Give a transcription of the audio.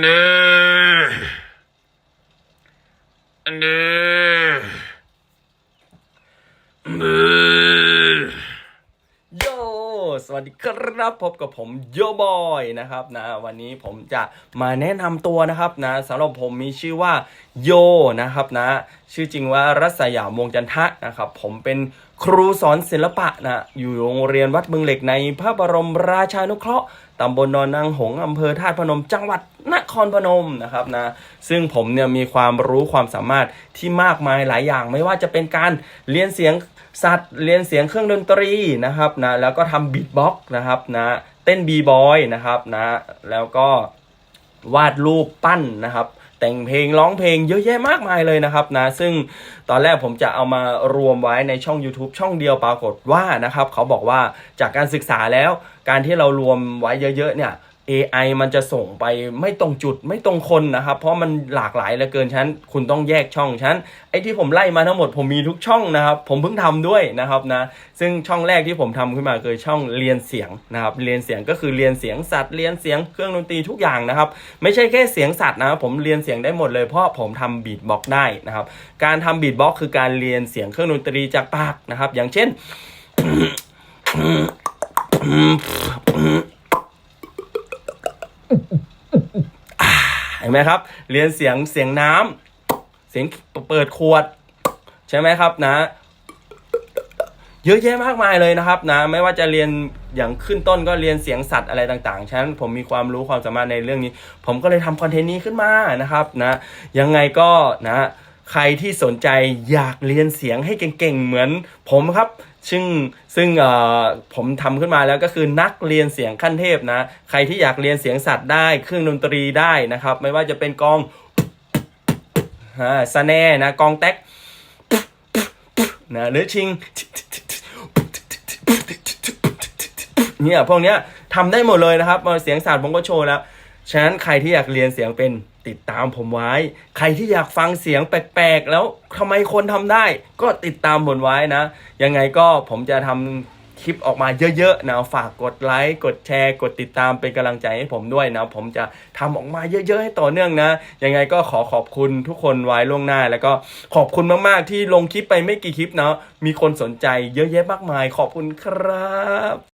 เนื้อเนื้อเนื้อ โย สวัสดีครับพบกับผมโยบอยนะครับนะวันนี้ผมจะมาแนะนำตัวนะครับนะสำหรับผมมีชื่อว่าโยนะครับนะชื่อจริงว่ารัศยามวงจันทะนะครับผมเป็น ครูสอนศิลปะนะอยู่โรงเรียนวัดมืองเหล็กในพระบรมราชานุเคราะห์ตำบลนอนนางหงอำเภอธาตุพนม จังหวัดนครพนมนะครับนะซึ่งผมเนี่ยมีความรู้ความสามารถที่มากมายหลายอย่าง ไม่ว่าจะเป็นการเรียนเสียงสัตว์เรียนเสียงเครื่องดนตรีนะครับนะแล้วก็ทำบีทบ็อกซ์นะครับนะเต้นบีบอยนะครับนะแล้วก็วาดรูปปั้นนะครับ แต่งเพลงร้องเพลงเยอะแยะมากมายเลยนะครับนะซึ่งตอนแรกผมจะเอามารวมไว้ในช่อง YouTube ช่องเดียวปรากฏว่านะครับเขาบอกว่าจากการศึกษาแล้วการที่เรารวมไว้เยอะๆเนี่ย AI มันจะส่งไปไม่ตรงจุดไม่ตรงคนนะครับ เพราะมันหลากหลายเหลือเกินฉันคุณต้องแยกช่องฉันไอ้ที่ผมไล่มาทั้งหมดผมมีทุกช่องนะครับ ผมเพิ่งทำด้วยนะครับนะซึ่งช่องแรกที่ผมทำขึ้นมาคือช่องเรียนเสียงนะครับเรียนเสียงก็คือเรียนเสียงสัตว์เรียนเสียงเครื่องดนตรีทุกอย่างนะครับ ไม่ใช่แค่เสียงสัตว์นะครับผมเรียนเสียงได้หมดเลยเพราะผมทำบีทบ็อกได้นะครับ การทำบีทบ็อกคือการเรียนเสียงเครื่องดนตรีจากปากนะครับ อย่างเช่น เห็นไหมครับ เรียนเสียงเสียงน้ำเสียงเปิดขวด ใช่ไหมครับนะ เยอะแยะมากมายเลยนะครับนะ ไม่ว่าจะเรียนอย่างขึ้นต้นก็เรียนเสียงสัตว์อะไรต่างๆ ฉะนั้นผมมีความรู้ความสามารถในเรื่องนี้ ผมก็เลยทำคอนเทนต์นี้ขึ้นมานะครับนะ ยังไงก็นะ ใครที่สนใจอยากเรียนเสียงให้เก่งๆ เหมือนผมครับ ซึ่งซึ่งเอ่อผมทำขึ้นมาแล้วก็คือนักเรียนเสียงขั้นเทพนะ ใครที่อยากเรียนเสียงสัตว์ได้ เครื่องดนตรีได้นะครับ ไม่ว่าจะเป็นกองอ่าสแนร์นะกองแท็กนะหรือชิงเนี่ยพวกเนี้ยทำได้หมดเลยนะครับเสียงสัตว์ผมก็โชว์แล้ว ฉะนั้นใครที่อยากเรียนเสียงเป็น ติดตามผมไว้ ใครที่อยากฟังเสียงแปลกๆ แล้วทำไมคนทำได้ ก็ติดตามผมไว้นะ ยังไงก็ผมจะทำคลิปออกมาเยอะๆนะฝากกดไลค์ กดแชร์ กดติดตามเป็นกำลังใจให้ผมด้วยนะ ผมจะทำออกมาเยอะๆ ให้ต่อเนื่องนะ ยังไงก็ขอขอบคุณทุกคนไว้ล่วงหน้า แล้วก็ขอบคุณมากๆ ที่ลงคลิปไปไม่กี่คลิปเนาะมีคนสนใจเยอะแยะมากมาย ขอบคุณครับ